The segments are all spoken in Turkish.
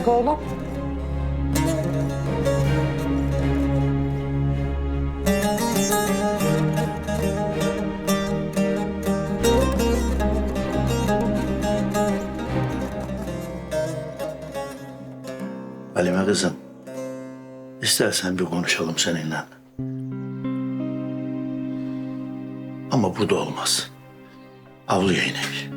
demek oğlum? Halime kızım. istersen bir konuşalım seninle. Ama burada olmaz. Avluya inek.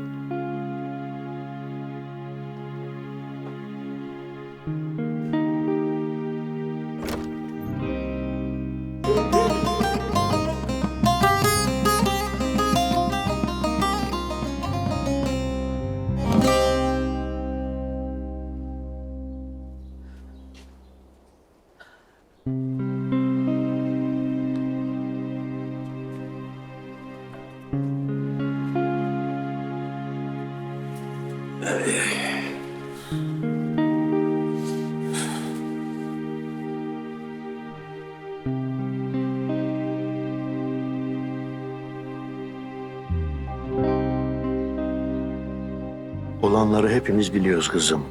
Olanları hepimiz biliyoruz kızım.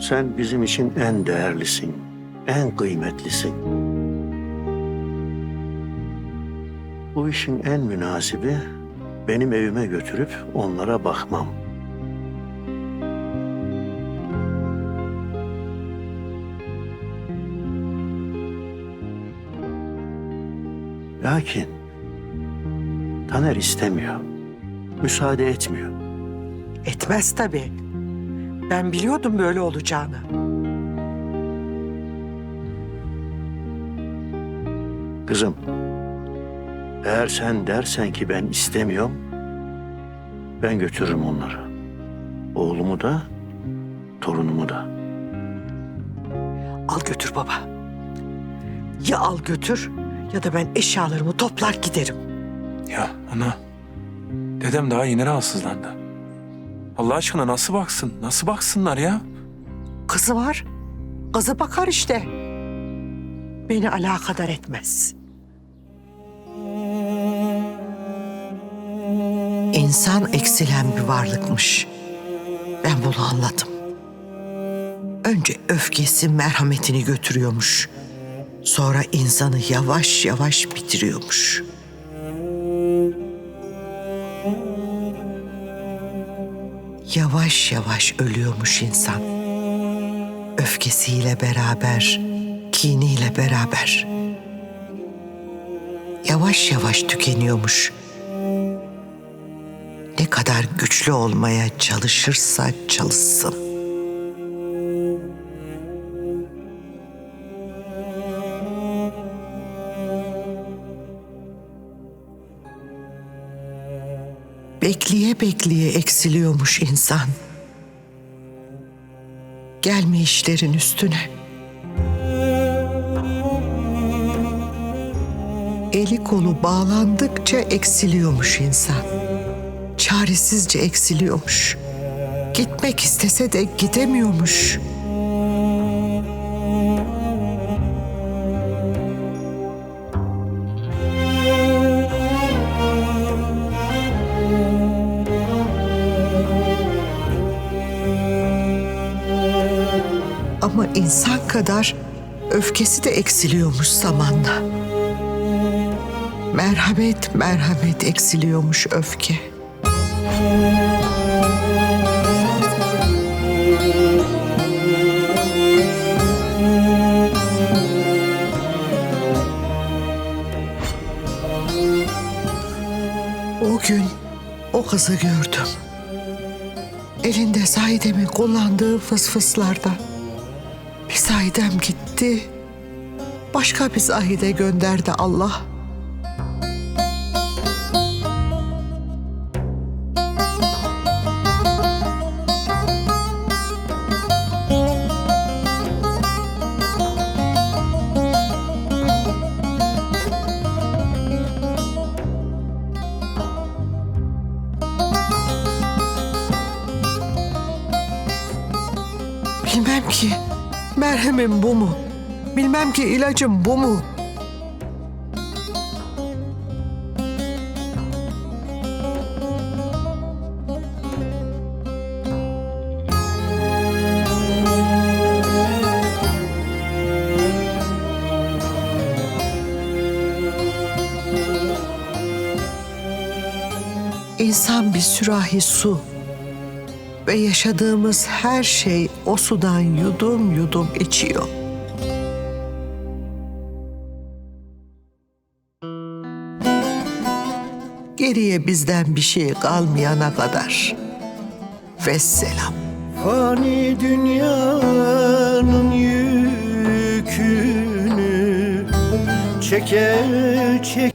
Sen bizim için en değerlisin, en kıymetlisin. Bu işin en münasibi benim evime götürüp onlara bakmam. Lakin Taner istemiyor. Müsaade etmiyor. Etmez tabii. Ben biliyordum böyle olacağını. Kızım, eğer sen dersen ki ben istemiyorum, ben götürürüm onları. Oğlumu da, torunumu da. Al götür baba. Ya al götür ya da ben eşyalarımı toplar giderim. Ya ana. Dedem daha yeni rahatsızlandı. Allah aşkına nasıl baksın? Nasıl baksınlar ya? Kızı var. Kızı bakar işte. Beni alakadar etmez. İnsan eksilen bir varlıkmış. Ben bunu anladım. Önce öfkesi merhametini götürüyormuş. Sonra insanı yavaş yavaş bitiriyormuş. Yavaş yavaş ölüyormuş insan öfkesiyle beraber, kiniyle beraber. Yavaş yavaş tükeniyormuş. Kadar güçlü olmaya çalışırsa çalışsın. Bekleye bekleye eksiliyormuş insan gelme işlerin üstüne. Eli kolu bağlandıkça eksiliyormuş insan. Çaresizce eksiliyormuş. Gitmek istese de gidemiyormuş. Ama insan kadar öfkesi de eksiliyormuş zamanla. Merhamet, merhamet eksiliyormuş öfke. O gün o kızı gördüm. Elinde Saidem'in kullandığı fısfıslardan. Bir Saidem gitti. Başka bir Zahide gönderdi Allah. ki. Merhemim bu mu? Bilmem ki ilacım bu mu? İnsan bir sürahi su ve yaşadığımız her şey o sudan yudum yudum içiyor. Geriye bizden bir şey kalmayana kadar. Vesselam. Fani dünyanın yükünü çeke çeke